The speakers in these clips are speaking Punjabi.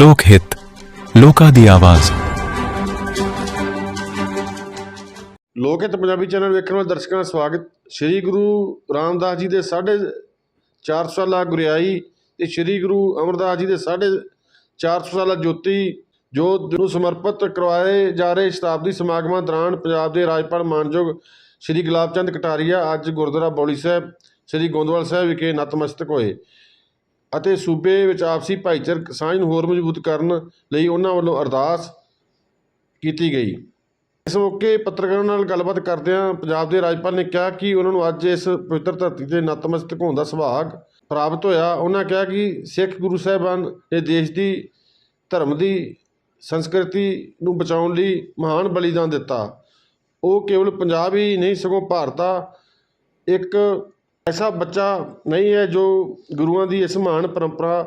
ਲੋਕ ਹਿੱਤ, ਲੋਕਾਂ ਦੀ ਆਵਾਜ਼। ਲੋਕ ਹਿੱਤ ਪੰਜਾਬੀ ਚੈਨਲ ਵੇਖਣ ਵਾਲੇ ਦਰਸ਼ਕਾਂ ਦਾ ਸਵਾਗਤ। ਸ੍ਰੀ ਗੁਰੂ ਰਾਮਦਾਸ ਜੀ ਦੇ ਸਾਢੇ 400 ਸਾਲਾ ਗੁਰਿਆਈ ਤੇ ਸ੍ਰੀ ਗੁਰੂ ਅਮਰਦਾਸ ਜੀ ਦੇ ਸਾਢੇ 400 ਸਾਲਾ ਜੋਤੀ ਜੋਤ ਨੂੰ ਸਮਰਪਿਤ ਕਰਵਾਏ ਜਾ ਰਹੇ ਸ਼ਤਾਬਦੀ ਸਮਾਗਮਾਂ ਦੌਰਾਨ ਪੰਜਾਬ ਦੇ ਰਾਜਪਾਲ ਮਾਨਯੋਗ ਸ੍ਰੀ ਗੁਲਾਬ ਚੰਦ ਕਟਾਰੀਆ, ਅੱਜ ਗੁਰਦੁਆਰਾ ਬੌਲੀ ਸਾਹਿਬ, ਸ੍ਰੀ ਗੋਂਦਵਾਲ ਸਾਹਿਬ ਵਿਖੇ ਨਤਮਸਤਕ ਹੋਏ। ਅਤੇ ਸੂਬੇ ਵਿੱਚ ਆਪਸੀ ਭਾਈਚਾਰਕ ਸਾਂਝ ਨੂੰ ਹੋਰ ਮਜ਼ਬੂਤ ਕਰਨ ਲਈ ਉਹਨਾਂ ਵੱਲੋਂ ਅਰਦਾਸ ਕੀਤੀ ਗਈ। ਇਸ ਮੌਕੇ ਪੱਤਰਕਾਰਾਂ ਨਾਲ ਗੱਲਬਾਤ ਕਰਦਿਆਂ ਪੰਜਾਬ ਦੇ ਰਾਜਪਾਲ ਨੇ ਕਿਹਾ ਕਿ ਉਹਨਾਂ ਨੂੰ ਅੱਜ ਇਸ ਪਵਿੱਤਰ ਧਰਤੀ ਤੇ ਨਤਮਸਤਕ ਹੋਣ ਦਾ ਸੁਭਾਗ ਪ੍ਰਾਪਤ ਹੋਇਆ। ਉਹਨਾਂ ਕਿਹਾ ਕਿ ਸਿੱਖ ਗੁਰੂ ਸਾਹਿਬਾਨ ਨੇ ਦੇਸ਼ ਦੀ, ਧਰਮ ਦੀ, ਸੰਸਕ੍ਰਿਤੀ ਨੂੰ ਬਚਾਉਣ ਲਈ ਮਹਾਨ ਬਲੀਦਾਨ ਦਿੱਤਾ। ਉਹ ਕੇਵਲ ਪੰਜਾਬ ਹੀ ਨਹੀਂ, ਸਗੋਂ ਭਾਰਤ ਇੱਕ ਐਸਾ ਬੱਚਾ ਨਹੀਂ ਹੈ ਜੋ ਗੁਰੂਆਂ ਦੀ ਇਸ ਮਹਾਨ ਪਰੰਪਰਾ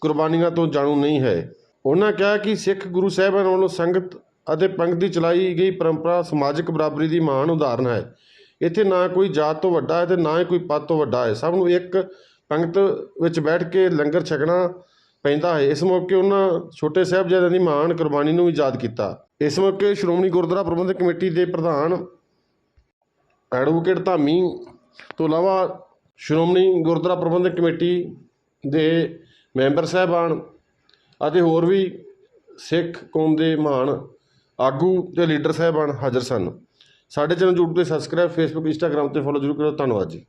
ਕੁਰਬਾਨੀਆਂ ਤੋਂ ਜਾਣੂ ਨਹੀਂ ਹੈ। ਉਹਨਾਂ ਕਿਹਾ ਕਿ ਸਿੱਖ ਗੁਰੂ ਸਾਹਿਬਾਨ ਵੱਲੋਂ ਸੰਗਤ ਅਤੇ ਪੰਗਤ ਦੀ ਚਲਾਈ ਗਈ ਪਰੰਪਰਾ ਸਮਾਜਿਕ ਬਰਾਬਰੀ ਦੀ ਮਹਾਨ ਉਦਾਹਰਨ ਹੈ। ਇੱਥੇ ਨਾ ਕੋਈ ਜਾਤ ਤੋਂ ਵੱਡਾ ਹੈ ਤੇ ਨਾ ਹੀ ਕੋਈ ਪਦ ਤੋਂ ਵੱਡਾ ਹੈ। ਸਭ ਨੂੰ ਇੱਕ ਪੰਗਤ ਵਿੱਚ ਬੈਠ ਕੇ ਲੰਗਰ ਛਕਣਾ ਪੈਂਦਾ ਹੈ। ਇਸ ਮੌਕੇ ਉਹਨਾਂ ਛੋਟੇ ਸਾਹਿਬਜ਼ਾਦਿਆਂ ਦੀ ਮਹਾਨ ਕੁਰਬਾਨੀ ਨੂੰ ਵੀ ਯਾਦ ਕੀਤਾ। ਇਸ ਮੌਕੇ ਸ਼੍ਰੋਮਣੀ ਗੁਰਦੁਆਰਾ ਪ੍ਰਬੰਧਕ ਕਮੇਟੀ ਦੇ ਪ੍ਰਧਾਨ ਐਡਵੋਕੇਟ ਧਾਮੀ ਤੋਂ ਇਲਾਵਾ ਸ਼੍ਰੋਮਣੀ ਗੁਰਦੁਆਰਾ ਪ੍ਰਬੰਧਕ ਕਮੇਟੀ ਦੇ ਮੈਂਬਰ ਸਾਹਿਬਾਨ ਅਤੇ ਹੋਰ ਵੀ ਸਿੱਖ ਕੌਮ ਦੇ ਮਹਾਨ ਆਗੂ ਤੇ ਲੀਡਰ ਸਾਹਿਬਾਨ ਹਾਜ਼ਰ ਸਨ। ਸਾਡੇ ਚੈਨਲ YouTube ਤੇ ਸਬਸਕ੍ਰਾਈਬ Facebook, Instagram ਤੇ ਫੋਲੋ ਜ਼ਰੂਰ ਕਰੋ ਧੰਨਵਾਦ ਜੀ।